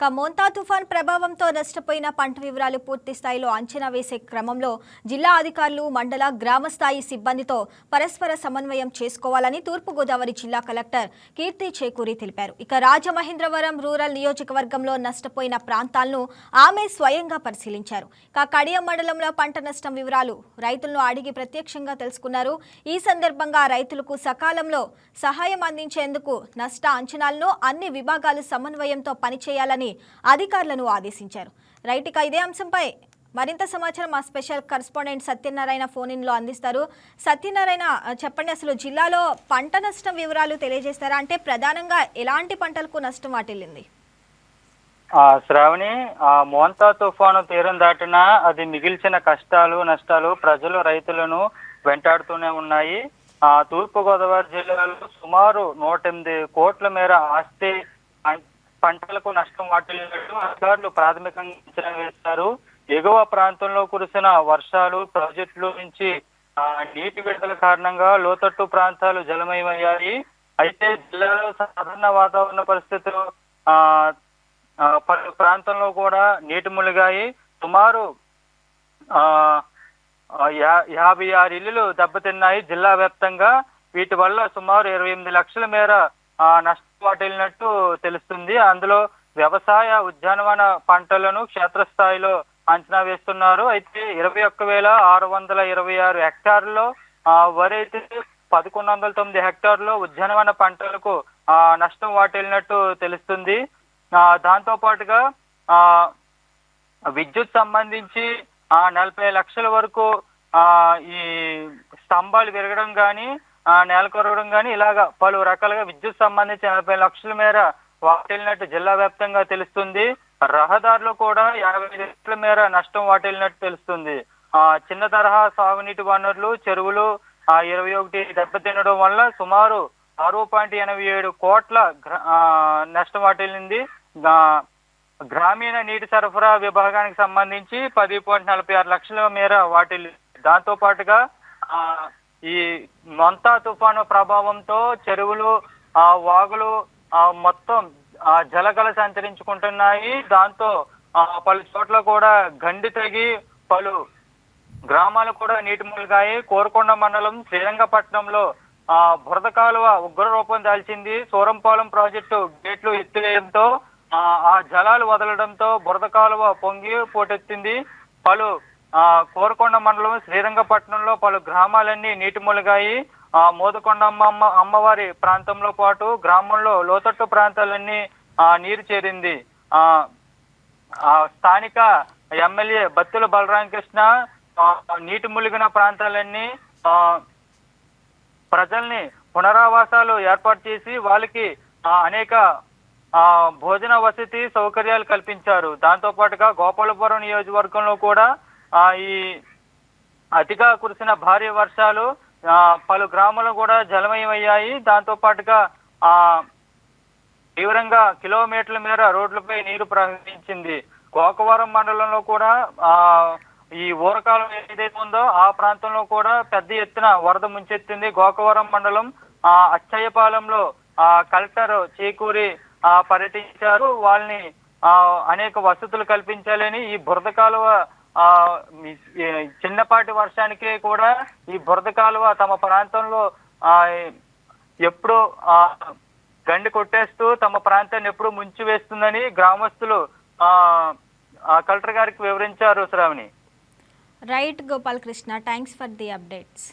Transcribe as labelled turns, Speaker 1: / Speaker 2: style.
Speaker 1: ఇక మోంతా తుఫాన్ ప్రభావంతో నష్టపోయిన పంట వివరాలు పూర్తి స్థాయిలో అంచనా వేసే క్రమంలో జిల్లా అధికారులు మండల గ్రామ స్థాయి సిబ్బందితో పరస్పర సమన్వయం చేసుకోవాలని తూర్పుగోదావరి జిల్లా కలెక్టర్ కీర్తి చేకూరి తెలిపారు. ఇక రాజమహేంద్రవరం రూరల్ నియోజకవర్గంలో నష్టపోయిన ప్రాంతాలను ఆమె స్వయంగా పరిశీలించారు. ఇక కడియం మండలంలో పంట నష్టం వివరాలు రైతులను అడిగి ప్రత్యక్షంగా తెలుసుకున్నారు. ఈ సందర్భంగా రైతులకు సకాలంలో సహాయం అందించేందుకు నష్ట అంచనాలను అన్ని విభాగాలు సమన్వయంతో పనిచేయాలని అధికారులను ఆదేశించారు. రైట్ ఇక ఇదే అంశంపై మరింత సమాచారం మా స్పెషల్ కరస్పాండెంట్ సత్యనారాయణ ఫోన్ ఇన్లో అందిస్తారు. సత్యనారాయణ చెప్పండి అసలు జిల్లాలో పంట నష్టం వివరాలు తెలియజేస్తారా? అంటే ప్రధానంగా ఎలాంటి పంటలకు నష్టం వాటిల్లింది?
Speaker 2: ఆ శ్రావణి ఆ మోంతా తుఫాను తీరం దాటినా అది మిగిల్చిన కష్టాలు నష్టాలు ప్రజలు రైతులను వెంటాడుతూనే ఉన్నాయి. ఆ తూర్పు గోదావరి జిల్లాలో సుమారు నూట ఎనిమిది కోట్ల మేర ఆస్తి పంటలకు నష్టం వాటిల్లినట్లు అధికారులు ప్రాథమికంగా అంచనా వేశారు ఎగువ ప్రాంతంలో కురిసిన వర్షాలు ప్రాజెక్టుల నుంచి నీటి విడుదల కారణంగా లోతట్టు ప్రాంతాలు జలమయమయ్యాయి. అయితే జిల్లాలో సాధారణ వాతావరణ పరిస్థితులు ఆ పలు ప్రాంతంలో కూడా నీటి మునిగాయి. సుమారు ఆ యా- యాభై ఆరు ఇల్లులు దెబ్బతిన్నాయి. జిల్లా వ్యాప్తంగా వీటి వల్ల సుమారు ఇరవై ఎనిమిది లక్షల మేర ఆ, పాటు వెళ్ళినట్టు తెలుస్తుంది. అందులో వ్యవసాయ ఉద్యానవన పంటలను క్షేత్రస్థాయిలో అంచనా వేస్తున్నారు. అయితే ఇరవై ఒక్క వేల ఆరు వందల ఇరవై ఆరు హెక్టార్లో ఆ, వరి అయితే పదకొండు వందల తొమ్మిది హెక్టార్లో ఉద్యానవన పంటలకు ఆ, నష్టం వాటిల్లినట్టు తెలుస్తుంది. ఆ, దాంతో పాటుగా ఆ, విద్యుత్ సంబంధించి ఆ నలభై లక్షల వరకు ఆ ఈ స్తంభాలు విరగడం కానీ నేల కొరగడం కానీ ఇలాగా పలు రకాలుగా విద్యుత్ సంబంధించి నలభై లక్షల మేర వాటిల్లినట్టు జిల్లా వ్యాప్తంగా తెలుస్తుంది. రహదారిలో కూడా యాభై లక్షల మేర నష్టం వాటిల్లినట్టు తెలుస్తుంది. ఆ చిన్న తరహా సాగునీటి వనరులు చెరువులు ఆ ఇరవై ఒకటి దెబ్బతినడం వల్ల సుమారు ఆరు పాయింట్ ఎనభై ఏడు కోట్ల ఆ, నష్టం వాటిల్లింది గ్రామీణ నీటి సరఫరా విభాగానికి సంబంధించి పది పాయింట్ నలభై ఆరు లక్షల మేర వాటిల్లి దాంతో పాటుగా ఆ, ఈ మంతా తుఫాను ప్రభావంతో చెరువులు ఆ వాగులు ఆ మొత్తం ఆ జలగల సంచరించుకుంటున్నాయి దాంతో ఆ పలు చోట్ల కూడా గండి తగి పలు గ్రామాలు కూడా నీటి మునిగాయి. కోరుకొండ మండలం శ్రీరంగపట్నంలో ఆ బురద కాలువ ఉగ్ర రూపం దాల్చింది. సూరంపాలెం ప్రాజెక్టు గేట్లు ఎత్తివేయడంతో ఆ జలాలు వదలడంతో బురద కాలువ పొంగి పోటెత్తింది. పలు కోరకొండ మండలం శ్రీరంగపట్నంలో పలు గ్రామాలన్నీ నీటి మునిగాయి. ఆ మోదకొండ అమ్మ అమ్మవారి ప్రాంతంలో పాటు గ్రామంలో లోతట్టు ప్రాంతాలన్నీ ఆ నీరు చేరింది. ఆ ఆ స్థానిక ఎమ్మెల్యే బత్తుల బలరామకృష్ణ ఆ, నీటి మునిగిన ప్రాంతాలన్నీ ఆ, ప్రజల్ని పునరావాసాలు ఏర్పాటు చేసి వాళ్ళకి ఆ, అనేక ఆ, భోజన వసతి సౌకర్యాలు కల్పించారు. దాంతో పాటుగా గోపాలపురం నియోజకవర్గంలో కూడా ఈ అతిగా కురిసిన భారీ వర్షాలు ఆ, పలు గ్రామాలు కూడా జలమయమయ్యాయి. దాంతో పాటుగా ఆ తీవ్రంగా కిలోమీటర్ల మేర రోడ్లపై నీరు ప్రవహించింది. గోకవరం మండలంలో కూడా ఆ ఈ ఊరకాలం ఏదైతే ఉందో ఆ ప్రాంతంలో కూడా పెద్ద ఎత్తున వరద ముంచెత్తింది. గోకవరం మండలం ఆ అచ్చయ్యపాలెంలో ఆ కలెక్టర్ చేకూరి ఆ పర్యటించారు. వాళ్ళని ఆ అనేక వసతులు కల్పించాలని ఈ బురద కాలువ చిన్నపాటి వర్షానికి కూడా ఈ బురద కాలువ తమ ప్రాంతంలో ఆ ఎప్పుడు ఆ గండి కొట్టేస్తూ తమ ప్రాంతాన్ని ఎప్పుడు ముంచి వేస్తుందని గ్రామస్తులు ఆ కలెక్టర్ గారికి వివరించారు Sravani.
Speaker 1: Right Gopalakrishna thanks for the updates